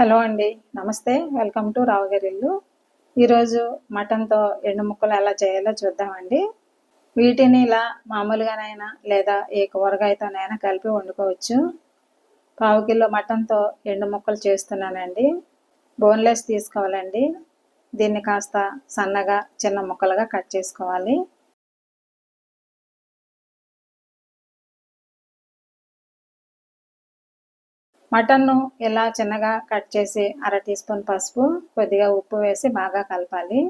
Hello అండి. నమస్తే. Welcome to రావుగారిల్లు. ఈరోజు మటన్తో ఎండు ముక్కలు ఎలా చేయాలో చూద్దామండి. వీటిని ఇలా మామూలుగానైనా లేదా ఏ కూరగాయతోనైనా కలిపి వండుకోవచ్చు. పావు కిలో మటన్తో ఎండు ముక్కలు చేస్తున్నానండి. బోన్లెస్ తీసుకోవాలండి. దీన్ని కాస్త సన్నగా చిన్న ముక్కలుగా కట్ చేసుకోవాలి. మటన్ను ఇలా చిన్నగా కట్ చేసి అర టీ స్పూన్ పసుపు కొద్దిగా ఉప్పు వేసి బాగా కలపాలి.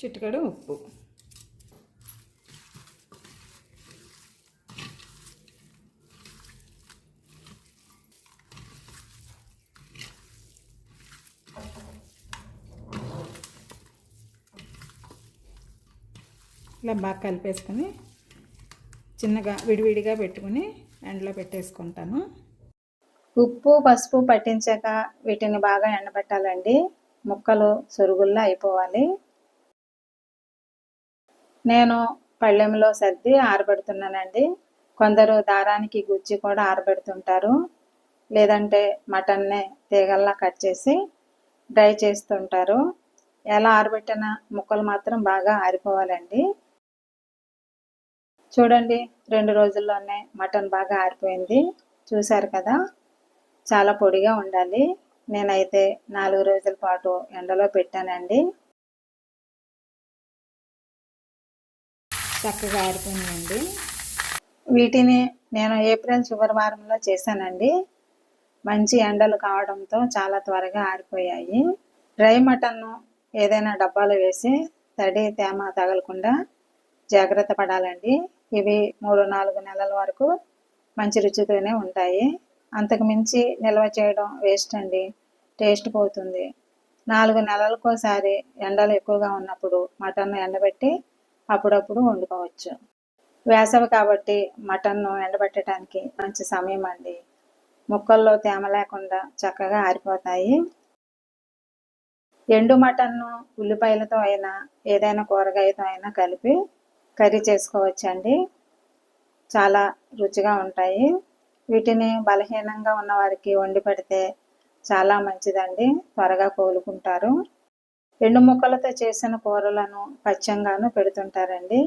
చిటికడు ఉప్పు. ఇలా బాగా కలిపేసుకొని చిన్నగా విడివిడిగా పెట్టుకుని ఎండలో పెట్టేసుకుంటాను. ఉప్పు పసుపు పట్టించాక వీటిని బాగా ఎండబెట్టాలండి. ముక్కలు సొరుగుల్లా అయిపోవాలి. నేను పళ్ళెంలో సర్ది ఆరబెడుతున్నానండి. కొందరు దారానికి గుచ్చి కూడా ఆరబెడుతుంటారు. లేదంటే మటన్నే తీగల్లా కట్ చేసి డ్రై చేస్తుంటారు. ఎలా ఆరబెట్టిన ముక్కలు మాత్రం బాగా ఆరిపోవాలండి. చూడండి రెండు రోజుల్లోనే మటన్ బాగా ఆరిపోయింది. చూశారు కదా చాలా పొడిగా ఉండాలి. నేనైతే నాలుగు రోజుల పాటు ఎండలో పెట్టానండి. చక్కగా ఆరిపోయిందండి. వీటిని నేను ఏప్రిల్ చివరి వారంలో చేశానండి. మంచి ఎండలు కావడంతో చాలా త్వరగా ఆరిపోయాయి. డ్రై మటన్ను ఏదైనా డబ్బాలో వేసి తడి తేమ తగలకుండా జాగ్రత్త పడాలండి. ఇవి మూడు నాలుగు నెలల వరకు మంచి రుచితోనే ఉంటాయి. అంతకు మించి నిల్వ చేయడం వేస్ట్ అండి. టేస్ట్ పోతుంది. నాలుగు నెలలకోసారి ఎండలు ఎక్కువగా ఉన్నప్పుడు మటన్ ఎండబెట్టి అప్పుడప్పుడు వండుకోవచ్చు. వేసవి కాబట్టి మటన్ను ఎండబెట్టడానికి మంచి సమయం అండి. ముక్కల్లో తేమ లేకుండా చక్కగా ఆరిపోతాయి. ఎండు మటన్ను ఉల్లిపాయలతో అయినా ఏదైనా కూరగాయతో అయినా కలిపి కర్రీ చేసుకోవచ్చండి. చాలా రుచిగా ఉంటాయి. వీటిని బలహీనంగా ఉన్న వారికి వండి పెడితే చాలా మంచిదండి. త్వరగా కోలుకుంటారు. ఎండు ముక్కలతో చేసిన కూరలను పచ్చంగాను పెడుతుంటారండి.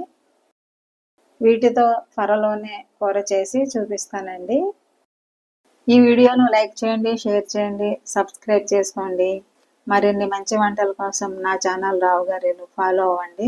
వీటితో త్వరలోనే కూర చేసి చూపిస్తానండి. ఈ వీడియోను లైక్ చేయండి షేర్ చేయండి సబ్స్క్రైబ్ చేసుకోండి. మరిన్ని మంచి వంటల కోసం నా ఛానల్ రావు గారిని ఫాలో అవ్వండి.